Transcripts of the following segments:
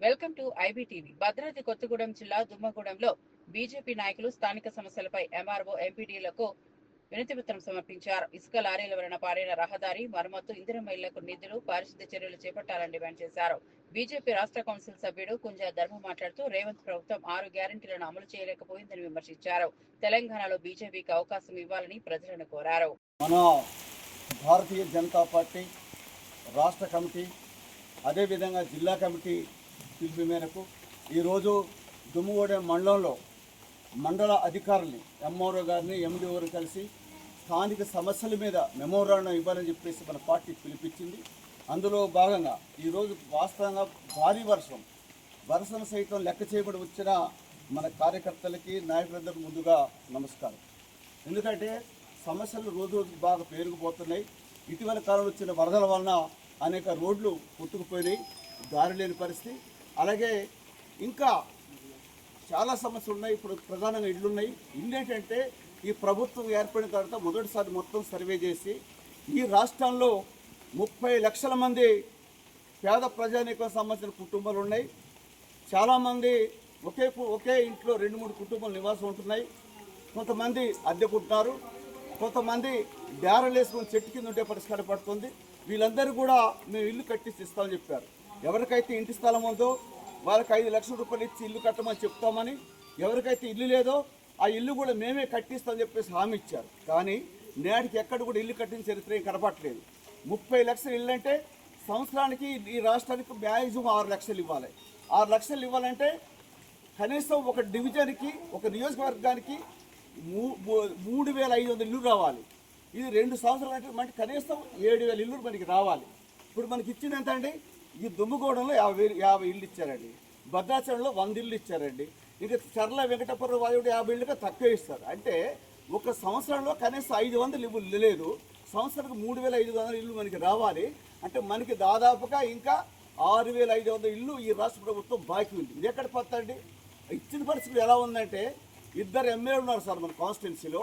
Welcome to IBTV. Bhadradri Kothagudem జిల్లా దుమ్మగూడెంలో BJP నాయకులు స్థానిక సమస్యలపై ఎంఆర్ఓ ఎంపీడీలకు వినతిపత్రం సమర్పించారు. ఇసుక లారీల వలన పాడైన రహదారి మరమ్మతు ఇందిరమ్మ ఇళ్ళకు నిధులు పారిశుద్ధ చర్యలు చేపట్టాలని డిమాండ్ చేశారు. బీజేపీ రాష్ట్ర కౌన్సిల్ సభ్యుడు కుంజా ధర్మ మాట్లాడుతూ రేవంత్ ప్రభుత్వం ఆరు గ్యారంటీలను అమలు చేయలేకపోయిందని విమర్శించారు. తెలంగాణలో బీజేపీకి అవకాశం ఇవ్వాలని ప్రజలను కోరారు. మన భారతీయ జనతా పార్టీ రాష్ట్ర కమిటీ అదేవిధంగా జిల్లా కమిటీ పిలుపు మేరకు ఈరోజు దుమ్ముగూడెం మండలంలో మండల అధికారుల్ని ఎంఆర్ఓ గారిని ఎండిఓని కలిసి స్థానిక సమస్యల మీద మెమోరాండం ఇవ్వాలని చెప్పేసి మన పార్టీ పిలిపించింది. అందులో భాగంగా ఈరోజు వాస్తవంగా భారీ వర్షం వర్షం సైతం లెక్క చేయబడి వచ్చిన మన కార్యకర్తలకి నాయకులందరికీ ముందుగా నమస్కారం. ఎందుకంటే సమస్యలు రోజు రోజు బాగా పెరిగిపోతున్నాయి ఇటీవల కాలంలో వచ్చిన వరదల వలన అనేక రోడ్లు కొట్టుకుపోయినాయి. దారి లేని పరిస్థితి. అలాగే ఇంకా చాలా సమస్యలు ఉన్నాయి. ఇప్పుడు ప్రధానంగా ఇళ్ళు ఉన్నాయి. ఇల్లు ఏంటంటే ఈ ప్రభుత్వం ఏర్పడిన తర్వాత మొదటిసారి మొత్తం సర్వే చేసి ఈ రాష్ట్రంలో ముప్పై లక్షల మంది పేద ప్రజానీకం సంబంధించిన కుటుంబాలు ఉన్నాయి. చాలామంది ఒకే ఒకే ఇంట్లో రెండు మూడు కుటుంబాలు నివాసం ఉంటున్నాయి. కొంతమంది అద్దెకుంటున్నారు. కొంతమంది డేరలు చెట్టు కింద ఉంటే పరిష్కారం పడుతుంది. వీళ్ళందరూ కూడా మేము ఇల్లు కట్టించి ఇస్తామని చెప్పారు. ఎవరికైతే ఇంటి స్థలం ఉందో వాళ్ళకి ఐదు లక్షల రూపాయలు ఇచ్చి ఇల్లు కట్టమని చెప్తామని ఎవరికైతే ఇల్లు లేదో ఆ ఇల్లు కూడా మేమే కట్టిస్తామని చెప్పేసి హామీ ఇచ్చారు. కానీ నేటికి ఎక్కడ కూడా ఇల్లు కట్టిన చరిత్ర ఏం కనపట్లేదు ముప్పై లక్షల ఇల్లు అంటే సంవత్సరానికి ఈ రాష్ట్రానికి మ్యాక్సిమం ఆరు లక్షలు ఇవ్వాలి. ఆరు లక్షలు ఇవ్వాలంటే కనీసం ఒక డివిజన్కి ఒక నియోజకవర్గానికి మూ- మూడు వేల ఐదు వందల ఇల్లు రావాలి. ఇది రెండు సంవత్సరాలు అంటే మనకి కనీసం ఏడు వేల ఇల్లు మనకి రావాలి. ఇప్పుడు మనకి ఇచ్చింది ఎంత అండి? ఈ దుమ్ముగూడెంలో యాభై యాభై ఇల్లు ఇచ్చారండి. భద్రాచలంలో వంద ఇల్లు ఇచ్చారండి. ఇక చర్ల వెంకటపుర వాయుడు యాభై ఇళ్ళుగా తక్కువ ఇస్తారు. అంటే ఒక సంవత్సరంలో కనీసం ఐదు వందలు ఇల్లు లేదు. సంవత్సరానికి మూడు వేల ఐదు వందల ఇల్లు మనకి రావాలి. అంటే మనకి దాదాపుగా ఇంకా ఆరు వేల ఐదు వందల ఇల్లు ఈ రాష్ట్ర ప్రభుత్వం బాకీ ఉంది. ఇది ఎక్కడ పోతండి ఇచ్చిన పరిస్థితి ఎలా ఉందంటే ఇద్దరు ఎమ్మెల్యేలు ఉన్నారు సార్ మన కాన్స్టిట్యున్సీలో.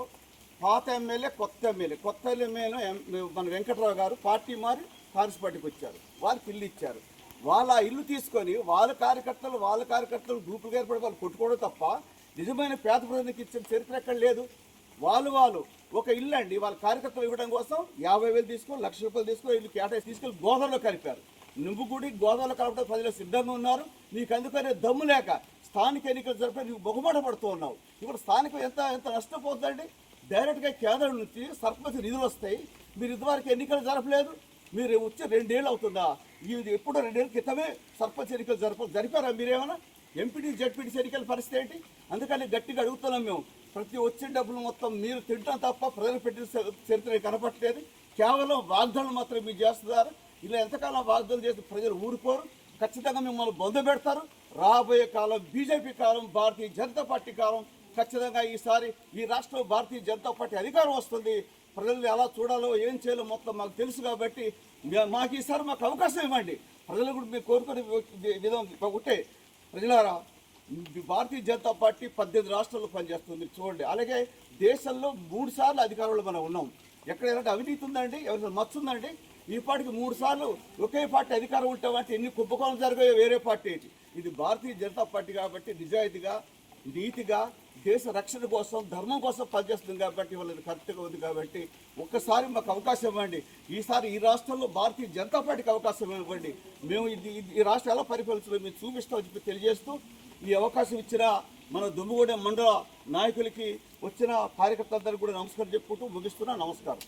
పాత ఎమ్మెల్యే కొత్త ఎమ్మెల్యే. కొత్త ఎమ్మెల్యే మన వెంకట్రావు గారు. పార్టీ మారి కాంగ్రెస్ పార్టీకి వచ్చారు. వాళ్ళకి ఇల్లు ఇచ్చారు. వాళ్ళ ఆ ఇల్లు తీసుకొని వాళ్ళ కార్యకర్తలు వాళ్ళ కార్యకర్తలు గ్రూపులు ఏర్పడి వాళ్ళు కొట్టుకోవడం తప్ప నిజమైన పేద ప్రజలకు ఇచ్చిన చరిత్ర ఎక్కడ లేదు. వాళ్ళు వాళ్ళు ఒక ఇల్లు అండి. వాళ్ళ కార్యకర్తలు ఇవ్వడం కోసం యాభై వేలు తీసుకొని లక్ష రూపాయలు తీసుకొని ఇల్లు కేటాయించి తీసుకొని గోదావరిలో కలిపారు. నువ్వు కూడా గోదావరిలో కలపడం ప్రజలు సిద్ధంగా ఉన్నారు. నీకు అందుకనే దమ్ము లేక స్థానిక ఎన్నికలు జరిపే నువ్వు బహుమాట పడుతూ ఉన్నావు. ఇప్పుడు స్థానికం ఎంత ఎంత నష్టపోతుందండి? డైరెక్ట్గా కేంద్రం నుంచి సర్పంచ్ నిధులు వస్తాయి. మీరు ఇదివరకు ఎన్నికలు జరపలేదు. మీరు వచ్చి రెండేళ్ళు అవుతుందా? ఇది ఎప్పుడో రెండేళ్ళ క్రితమే సర్పంచ్ ఎన్నికలు జరప జరిపారా మీరేమన్నా? ఎంపీటీ జడ్పీటీ ఎన్నికల పరిస్థితి ఏంటి? అందుకని గట్టిగా అడుగుతున్నాం మేము. ప్రతి వచ్చిన డబ్బులు మొత్తం మీరు తింటాం తప్ప ప్రజలు పెట్టిన చరిత్ర కనపట్లేదు కేవలం వాగ్దానం మాత్రం మీరు చేస్తున్నారు. ఇలా ఎంతకాలం వాగ్దానం చేసి ప్రజలు ఊరుకోరు? ఖచ్చితంగా మిమ్మల్ని బంధు పెడతారు. రాబోయే కాలం బీజేపీ కాలం భారతీయ జనతా పార్టీ కాలం ఖచ్చితంగా ఈసారి ఈ రాష్ట్రంలో భారతీయ జనతా పార్టీ అధికారం వస్తుంది. ప్రజలు ఎలా చూడాలో ఏం చేయాలో మొత్తం మాకు తెలుసు కాబట్టి మాకు ఈసారి మాకు అవకాశం ఇవ్వండి. ప్రజలు కూడా మీరు కోరుకునే విధం ఒకటే ప్రజలారా భారతీయ జనతా పార్టీ పద్దెనిమిది రాష్ట్రాల్లో పనిచేస్తుంది. చూడండి. అలాగే దేశంలో మూడు సార్లు అధికారంలో మనం ఉన్నాం. ఎక్కడ ఎలాంటి అవినీతి ఉందండి ఎవరైనా మచ్చు ఉందండి. ఈ పార్టీకి మూడు సార్లు ఒకే పార్టీ అధికారం ఉంటామంటే ఎన్ని కుంభకోణం జరిగాయో వేరే పార్టీ. ఇది భారతీయ జనతా పార్టీ కాబట్టి నిజాయితీగా నీతిగా దేశ రక్షణ కోసం ధర్మం కోసం పనిచేస్తుంది కాబట్టి వాళ్ళది కరెక్ట్గా ఉంది కాబట్టి ఒక్కసారి మాకు అవకాశం ఇవ్వండి. ఈసారి ఈ రాష్ట్రంలో భారతీయ జనతా పార్టీకి అవకాశం ఇవ్వండి. మేము ఇది ఇది- ఈ రాష్ట్రం ఎలా పరిపాలించడం మేము చూపిస్తామని చెప్పి తెలియజేస్తూ ఈ అవకాశం ఇచ్చిన మన దుమ్ముగూడెం మండల నాయకులకి వచ్చిన కార్యకర్తలందరికీ కూడా నమస్కారం చెప్పుకుంటూ ముగిస్తున్నా. నమస్కారం.